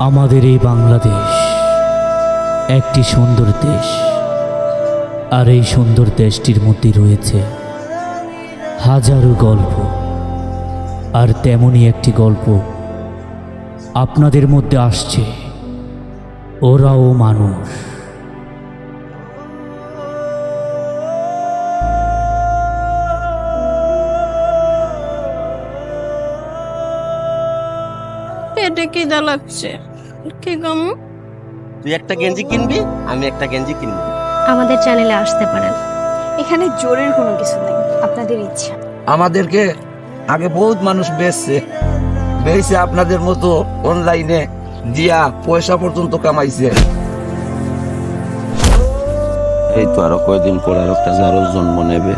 আমাদের এই বাংলাদেশ একটি সুন্দর দেশ। আর এই সুন্দর দেশটির মধ্যে রয়েছে হাজারো গল্প। আর তেমনই একটি গল্প আপনাদের মধ্যে আসছে। ওরাও মানুষ। পেটে খিদা লাগছে? কি গাম? তুই একটা গেঞ্জি কিনবি আমি একটা গেঞ্জি কিনবো। আমাদের চ্যানেলে আসতে পারেন। এখানে জোরের কোনো কিছু নেই আপনাদের ইচ্ছা। আমাদেরকে আগে বহুত মানুষ বেচছে বেচে আপনাদের মতো অনলাইনে দিয়া পয়সা পর্যন্ত কামাইছে। এই তো আরও কয়দিন পর আর একটা জারো জন্ম নেবে।